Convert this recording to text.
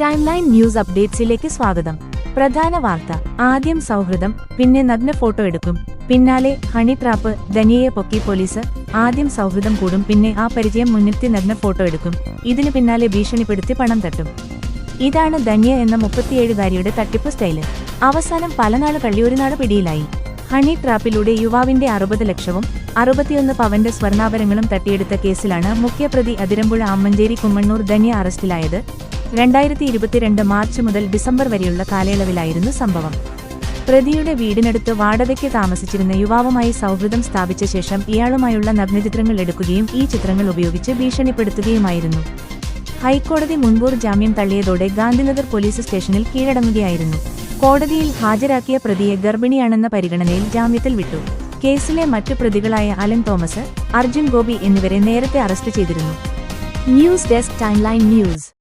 Time line news അപ്ഡേറ്റ്സിലേക്ക് സ്വാഗതം. പ്രധാന വാർത്ത. ആദ്യം സൗഹൃദം പിന്നെ നഗ്ന ഫോട്ടോ എടുക്കും. പിന്നാലെ ഹണി ട്രാപ്പ് ധനിയയെ പൊക്കി പോലീസ്. ആദ്യം സൗഹൃദം കൂടും പിന്നെ ആ പരിചയം മുൻനിർത്തി നഗ്ന ഫോട്ടോ എടുക്കും. ഇതിനു പിന്നാലെ ഭീഷണിപ്പെടുത്തി പണം തട്ടും. ഇതാണ് ധന്യ എന്ന മുപ്പത്തിയേഴുകാരിയുടെ തട്ടിപ്പ് സ്റ്റൈൽ. അവസാനം പലനാട് കള്ളിയൂരിനാട് പിടിയിലായി. ഹണി ട്രാപ്പിലൂടെ യുവാവിന്റെ അറുപത് ലക്ഷവും അറുപത്തിയൊന്ന് പവന്റെ സ്വർണാഭരണങ്ങളും തട്ടിയെടുത്ത കേസിലാണ് മുഖ്യപ്രതി അതിരമ്പുഴ അമ്മഞ്ചേരി കുമ്മണ്ണൂർ ധന്യ അറസ്റ്റിലായത്. രണ്ടായിരത്തി ഇരുപത്തിരണ്ട് മാർച്ച് മുതൽ ഡിസംബർ വരെയുള്ള കാലയളവിലായിരുന്നു സംഭവം. പ്രതിയുടെ വീടിനടുത്ത് വാടകയ്ക്ക് താമസിച്ചിരുന്ന യുവാവുമായി സൗഹൃദം സ്ഥാപിച്ച ശേഷം ഇയാളുമായുള്ള നഗ്നചിത്രങ്ങൾ എടുക്കുകയും ഈ ചിത്രങ്ങൾ ഉപയോഗിച്ച് ഭീഷണിപ്പെടുത്തുകയുമായിരുന്നു. ഹൈക്കോടതി മുൻകൂർ ജാമ്യം തള്ളിയതോടെ ഗാന്ധിനഗർ പോലീസ് സ്റ്റേഷനിൽ കീഴടങ്ങുകയായിരുന്നു. കോടതിയിൽ ഹാജരാക്കിയ പ്രതിയെ ഗർഭിണിയാണെന്ന പരിഗണനയിൽ ജാമ്യത്തിൽ വിട്ടു. കേസിലെ മറ്റു പ്രതികളായ അലൻ തോമസ് അർജുൻ ഗോപി എന്നിവരെ നേരത്തെ അറസ്റ്റ് ചെയ്തിരുന്നു. News desk timeline news.